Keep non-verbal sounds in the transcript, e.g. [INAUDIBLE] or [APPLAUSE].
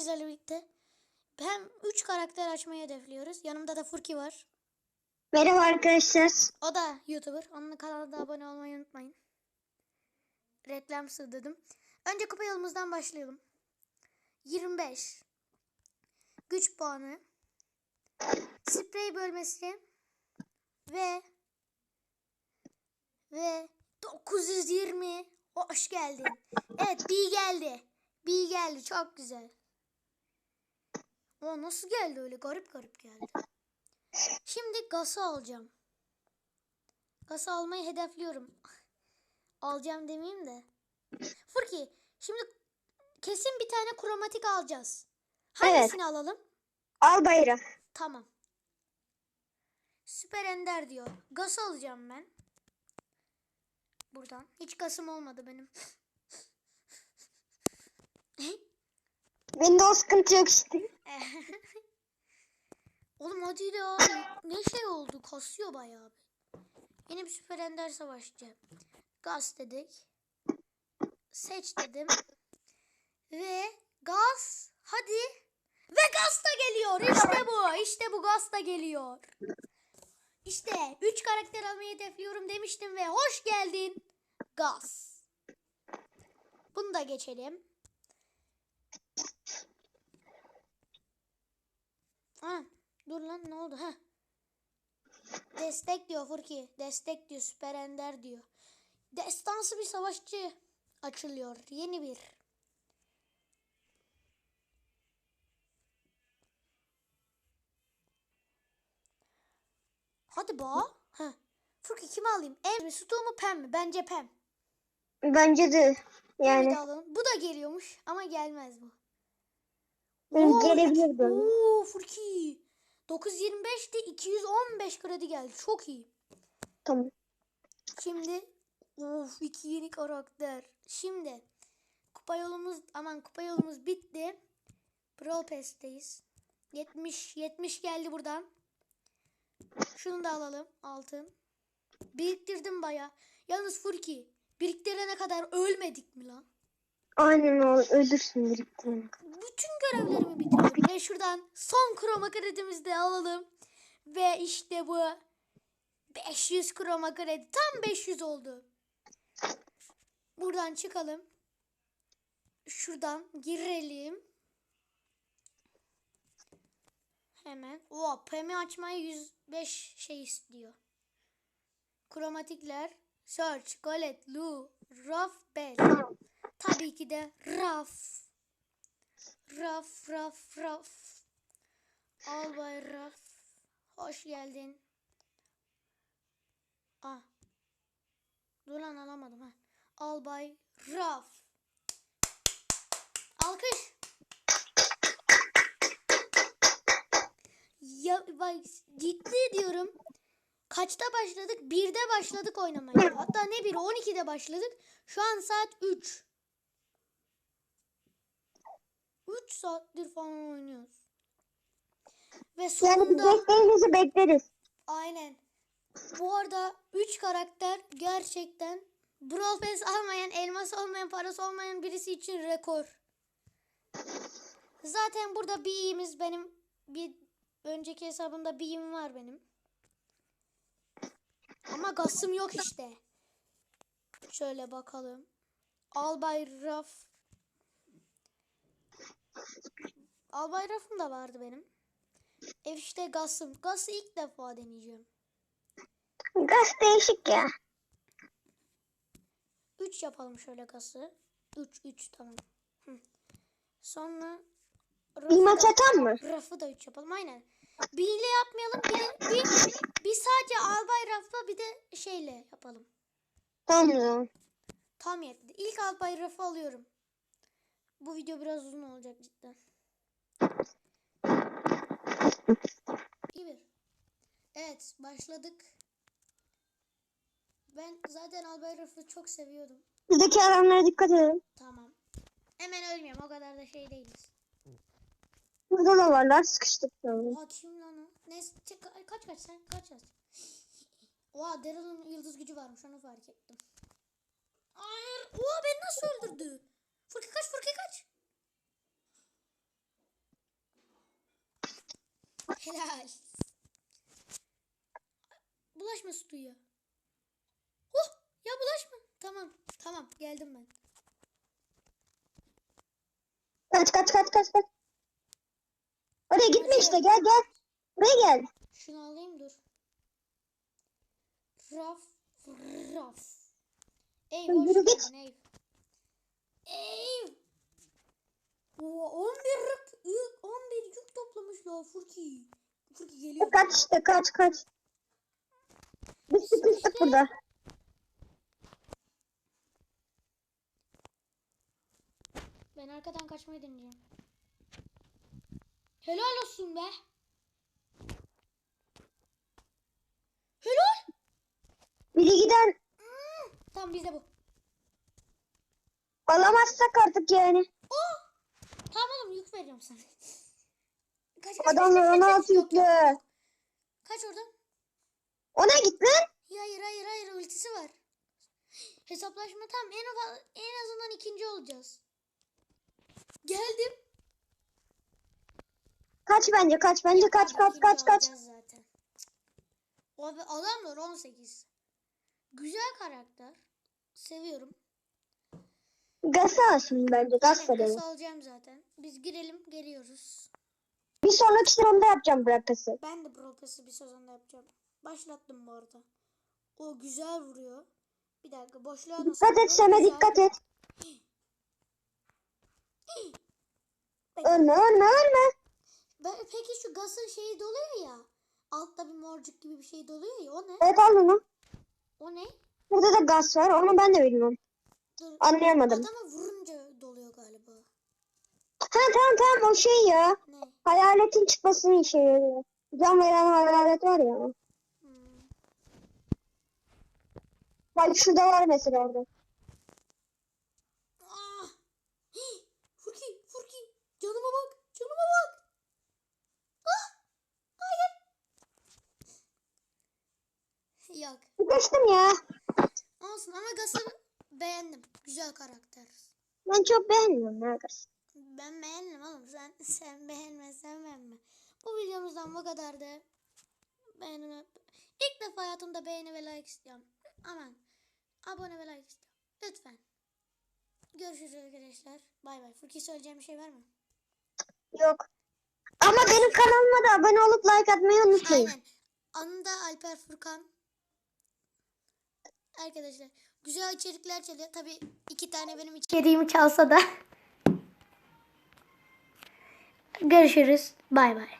sizlerle birlikte. Hem 3 karakter açmayı hedefliyoruz. Yanımda da Furki var. Merhaba arkadaşlar. O da YouTuber. Onun kanalına da abone olmayı unutmayın. Reklam sığdırdım. Önce kupa yolumuzdan başlayalım. 25. Güç puanı. Sprey bölmesi. Ve ve 920. Hoş geldin. Evet B geldi. B geldi. Çok güzel. O nasıl geldi öyle? Garip garip geldi. Şimdi gası alacağım. Gası almayı hedefliyorum. [LAUGHS] alacağım demeyeyim de. Furki şimdi kesin bir tane kromatik alacağız. Hangisini alalım? Al bayrak. Tamam. Süper Ender diyor. Gaz alacağım ben. Buradan. Hiç gasım olmadı benim. [LAUGHS] O sıkıntı yok işte. [LAUGHS] Oğlum hadi ya. Ne şey oldu? Kasıyor bayağı. Yeni bir Süper Ender savaşçı. Gaz dedik. Seç dedim. Ve gaz. Hadi. Ve gaz da geliyor. İşte bu. İşte bu gaz da geliyor. İşte 3 karakter almayı hedefliyorum demiştim ve hoş geldin. Gaz. Bunu da geçelim. Ha, dur lan ne oldu? Ha. Destek diyor Furki. Destek diyor. Süper Ender diyor. Destansı bir savaşçı açılıyor. Yeni bir. Hadi ba. Ha. Furki kimi alayım? Em mi? Stu mu? Pem mi? Bence Pem. Bence de. Pem'i Yani de alalım. Bu da geliyormuş ama gelmez bu. Oo, gelebilir böyle. Oo Furki. 925'te 215 kredi geldi. Çok iyi. tamam. Şimdi of iki yeni karakter. Şimdi kupa yolumuz aman kupa yolumuz bitti. Brawl Pass'teyiz. 70 70 geldi buradan. Şunu da alalım altın. Biriktirdim baya. Yalnız Furki biriktirene kadar ölmedik mi lan? Aynen o ölürsün biriktirene kadar. Bütün görevlerimi bitirdim. Ve şuradan son kroma kredimizi de alalım. Ve işte bu 500 kroma kredi. Tam 500 oldu. Buradan çıkalım. Şuradan girelim. Hemen. O Pemi açmayı 105 şey istiyor. Kromatikler. Search, Galet, Lu, Raf, Bell. Tabii ki de Raf. Raf, raf, raf. Albay Raf. Hoş geldin. Ah. Dur lan alamadım ha. Albay Raf. Alkış. Ya bak ciddi diyorum. Kaçta başladık? Birde başladık oynamaya. Hatta ne biri 12'de başladık. Şu an saat 3. 3 saattir falan oynuyoruz. Ve Yani sonunda desteğinizi bekleriz. aynen. Bu arada 3 karakter gerçekten Brawl Pass almayan, elmas olmayan, parası olmayan birisi için rekor. Zaten burada B'imiz benim bir önceki hesabımda B'im var benim. Ama gasım yok işte. Şöyle bakalım. Albay Raf. Albay Raf'ım da vardı benim. Ev işte gasım. Gası ilk defa deneyeceğim. Gaz değişik ya. 3 yapalım şöyle gası. 3 3 tamam. Hı. Sonra Bir maç atan mı? Rafı da 3 yapalım aynen. Bir ile yapmayalım. Bir, bir, bir sadece albay rafla bir de şeyle yapalım. Tamam. Tam yetti. İlk albay rafı alıyorum. Bu video biraz uzun olacak cidden. İyi bir. Evet başladık. Ben zaten albay rafı çok seviyordum. Buradaki adamlara dikkat edin. Tamam. Hemen ölmüyorum. O kadar da şey değiliz. Burada da varlar sıkıştık. Tamam. Oha kim lan o? Neyse çek- kaç kaç sen kaç yaz. [LAUGHS] Oha Daryl'ın yıldız gücü varmış onu fark ettim. Hayır. Oha beni nasıl öldürdü? Furki kaç Furki kaç. Helal. Bulaşma suya. Oh ya bulaşma. Tamam tamam geldim ben. Kaç kaç kaç kaç kaç. Oraya gitme işte gel gel. Buraya gel. Şunu alayım dur. Raf raf. Ey Yürü hoş git. Ey. Oo, 11 yük, yük 11 yük toplamışlar Furki. Furki geliyor. Kaç işte kaç kaç. Biz sıkıştık burada. Ben arkadan kaçmayı deneyeceğim. Helal olsun be. Helal. Biri giden Tamam bizde bu. Alamazsak artık yani. Oh! Tamam oğlum yük veriyorum sana. Kaç kaç Adamlar kaç, kaç, 16 kaç. Yok, yok, yüklü. yok. Kaç oradan? Ona git lan. Hayır hayır hayır ultisi var. Hesaplaşma tam en, afa- en azından ikinci olacağız. Geldim. Kaç bence kaç bence kaç kaç kaç kaç. Zaten. Abi adamlar 18. Güzel karakter. Seviyorum. Gaz alsın bence gaz verelim. nasıl alacağım zaten. Biz girelim geliyoruz. Bir sonraki sıramda yapacağım bırakası. Ben de Brokas'ı bir sezonda yapacağım. Başlattım bu arada. O güzel vuruyor. Bir dakika boşluğa nasıl Dikkat et Seme dikkat et. Ölme ölme ölme. Ben, peki şu gasın şeyi doluyor ya. Altta bir morcuk gibi bir şey doluyor ya. O ne? Evet al onu. O ne? Burada da gaz var onu ben de bilmiyorum. Dur. Anlayamadım. Adama vurunca doluyor galiba. Ha tamam tamam o şey ya. Ne? Hayaletin çıkmasını işe yarıyor. Can veren hayalet var ya. Hmm. Bak şurada var mesela orada. Ah! Furki, Furki. Canıma bak, canıma bak. Ah! Hayır. Yok. Sıkıştım ya. Olsun ama Gas'ı beğendim. Güzel karakter. Ben çok ya gaz. Ben beğendim oğlum. Sen sen beğenmezsen beğenme. Bu videomuzdan bu kadardı. Beğenme. İlk defa hayatımda beğeni ve like istiyorum. Aman. Abone ve like istiyorum. Lütfen. Görüşürüz arkadaşlar. Bay bay. Furki söyleyeceğim bir şey var mı? Yok. Ama benim kanalıma da abone olup like atmayı unutmayın. Aynen. Anında Alper Furkan. Arkadaşlar güzel içerikler çalıyor. Tabii iki tane benim içeriğimi çalsa da. Görüşürüz. Bay bay.